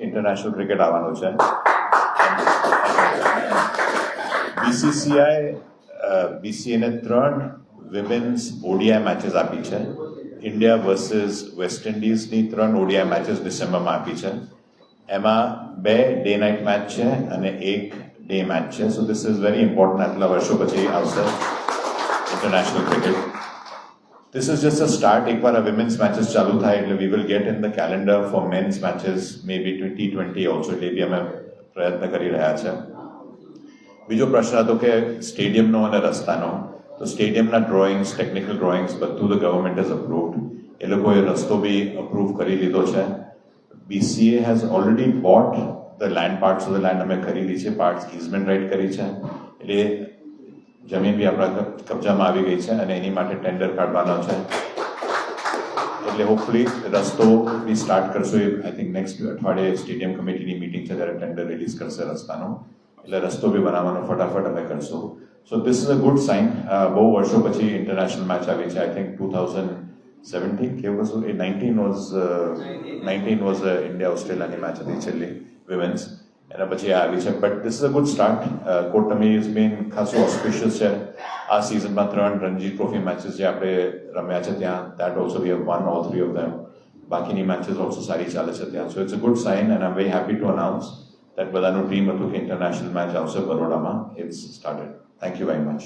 International cricket આવવાનું છે. BCCI બીસીએને ત્રણ વિમેન્સ ઓડીઆઈ મેચેસ આપી છે. ઇન્ડિયા વર્સિસ વેસ્ટ ઇન્ડિઝની ત્રણ ઓડીઆઈ મેચેસ ડિસેમ્બરમાં આપી છે. એમાં બે ડે નાઇટ મેચ છે અને એક ડે મેચ છે. So this is very important આટલા વર્ષો પછી આવશે international cricket This is just a start. એકવાર આ વિમેન્સ મેચેસ ચાલુ થાય એટલે we will get in the calendar for men's matches maybe twenty twenty also એટલે એ બી અમે પ્રયત્ન કરી રહ્યા છે બીજો પ્રશ્ન હતો કે સ્ટેડિયમનો અને રસ્તાનો તો સ્ટેડિયમના ડ્રોઈંગ્સ ટેકનિકલ ડ્રોઈંગ્સ બધું ધ ગવર્મેન્ટ ઇઝ અપ્રુવડ એ લોકોએ રસ્તો બી અપ્રૂવ કરી લીધો છે BCA has already bought the land parts of the land અમે ખરીદી છે પાર્ટ્સ ઇઝમેન્ટ રાઇટ કરી છે એટલે જમીન બી આપણા કબજામાં આવી ગઈ છે અને એની માટે ટેન્ડર કાઢવાનો છે. એટલે હોપફુલી રસ્તો બી સ્ટાર્ટ કરશો. એ આઈ થિંક નેક્સ્ટ અઠવાડિયે સ્ટેડિયમ કમિટીની મિટિંગ છે ત્યારે ટેન્ડર રિલીઝ કરશે રસ્તાનો. એટલે રસ્તો બી બનાવવાનો ફટાફટ અમે કરશું. So this is a good sign બહુ વર્ષો પછી ઇન્ટરનેશનલ મેચ આવી છે. I think two thousand seventeen કેવું કશું? એ nineteen was nineteen was India ઓસ્ટ્રેલિયાની મેચ હતી છેલ્લી વિમેન્સ એના પછી આવી છે. But this is a good start Kotambi is been ખાસું ઓસ્પિશિયસ છે. આ સિઝનમાં ત્રણ રણજી ટ્રોફી મેચીસ જે આપણે રમ્યા છે ત્યાં that also we have won all three of them બાકીની મેચીસ ઓલ્સો સારી ચાલે છે ત્યાં. So it's a good sign and I very happy to announce that બધાનું ડ્રીમ હતું કે ઇન્ટરનેશનલ મેચ આવશે બરોડામાં. It's started thank you very much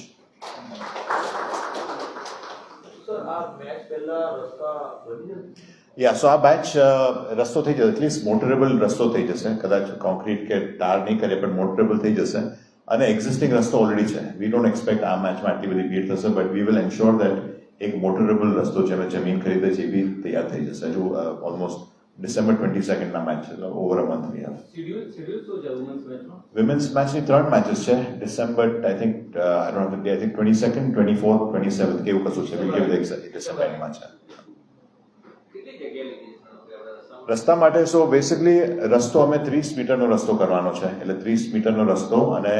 sir આ મેચ પહેલા રસ્તા બની યા સો આ બેચ રસ્તો થઈ જશે. એટલીસ્ટ મોટરેબલ રસ્તો થઈ જશે. કદાચ કોન્ક્રીટ કે ટાર નહીં કરે પણ મોટરેબલ થઈ જશે. અને એક્ઝિસ્ટિંગ રસ્તો ઓલરેડી છે. વી ડોન્ટ એક્સપેક્ટ આ મેચમાં આટલી બધી ભીડ થશે but we will ensure that એક મોટરેબલ રસ્તો છે અમે જમીન ખરીદે છે એ બી તૈયાર થઈ જશે. હજુ ઓલમોસ્ટ ડિસેમ્બર ટ્વેન્ટી સેકન્ડના મેચ છે ઓવર અ મંથ છે વુમન્સ મેચનો ત્રણ મેચીસ છે. December I think I don't I think twenty second twenty four twenty seven કેવું કશું છે. વિલ ગીવ ડિસેમ્બર એન્ડમાં છે કેટલી જગ્યા લીધી છે આપણે રસ્તામાં રસ્તા માટે સો બેસિકલી રસ્તો અમે ત્રીસ મીટરનો રસ્તો કરવાનો છે. એટલે ત્રીસ મીટરનો રસ્તો અને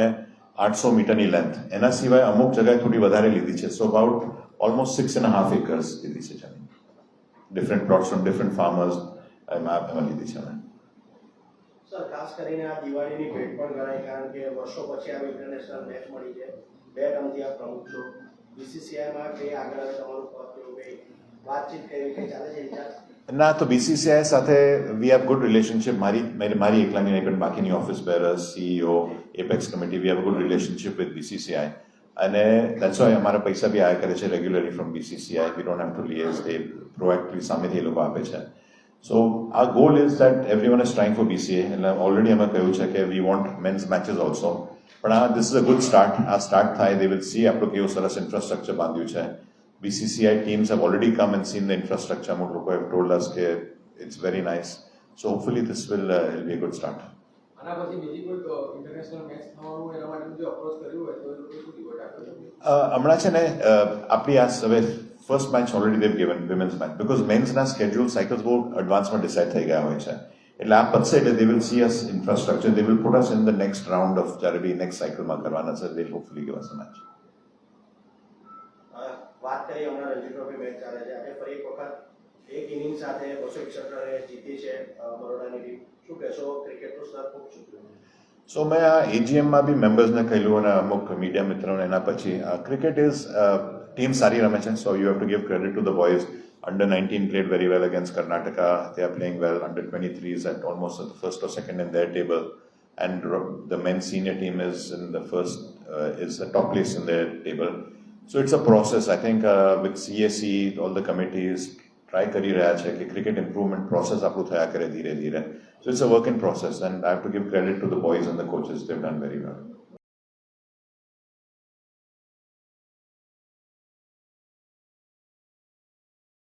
આઠસો મીટરની લેન્થ એના સિવાય અમુક જગ્યાએ થોડી વધારે લીધી છે. So about almost six and half acres લીધી છે જમીન. Different plots from different farmers એમાં એમાં લીધી છે અમે. સર ખાસ કરીને આ દિવાળીની ભેટ પણ ગણાય કારણ કે વર્ષો પછી આ ઇન્ટરનેશનલ મેચ મળી છે. બે ટર્મથી આ પ્રમુખ છો. બીસીસીઆઈમાં કે આગળ તમારું પદ કેવું કંઈ? ના, તો બીસીસીઆઈ સાથે વી હેવ ગુડ રિલેશનશિપ મારી મારી એકલાની નહીં, પણ બાકીની office bearers CEO apex committee we have good relationship with BCCI અને દેટ્સ વાય અમારા પૈસા બી આયા કરે છે regularly from BCCI we don't have to liaise A proactively સામેથી એ લોકો આપે છે. સો આ goal is that everyone is trying for BCA એટલે ઓલરેડી અમે કહ્યું છે કે we want men's matches also પણ આ this is a good start આ સ્ટાર્ટ થાય દે વિલ સી આપણું કેવું સરસ ઇન્ફ્રાસ્ટ્રક્ચર બાંધ્યું છે. BCCI teams have already come and seen the infrastructure. અમુક લોકો have told us કે it's very nice. So hopefully this will, uh, will be a good start. આના પછી બીજી કોઈ ઇન્ટરનેશનલ મેચ થવાનું એના માટે જો અપ્રોચ કર્યું હોય તો એ લોકો શું રિવોર્ટ આપે છે Uh, હમણાં છે ને uh, આપણી આ હવે first match already they've given women's match because મેન્સના schedule cycles બહુ એડવાન્સમાં ડિસાઇડ થઈ ગયા હોય છે એટલે આ પતશે એટલે they will see us infrastructure they will put us in the next round of જ્યારે બી નેક્સ્ટ સાયકલમાં કરવાના છે they hopefully give us a match uh, વાત કરી હમણાં રણજી ટ્રોફી મેચ ચાલે છે આજે ફરી એક વખત એક ઇનિંગ સાથે બસો એકસઠ રને જીતી છે અ, બરોડાની ટીમ શું કહેશો ક્રિકેટનું સ્તર ખૂબ ચૂક્યું સો મેં આ એજીએમમાં બી મેમ્બર્સને કહેલું અને અમુક મીડિયા મિત્રોને એના પછી ક્રિકેટ ઇઝ ટીમ સારી રમે છે so you have to give credit to the boys under nineteen well against Karnataka. They are playing well. Under 23 is at almost at the first or second in their table. And ro- the men's senior team is in the first, uh, is the top place in their table. So it's a process. I think uh, with CSE, all the committees try કરી રહ્યા છે કે cricket improvement process આપણું થયા કરે ધીરે ધીરે so it's a work in process and I have to give credit to the boys and the coaches they've done very well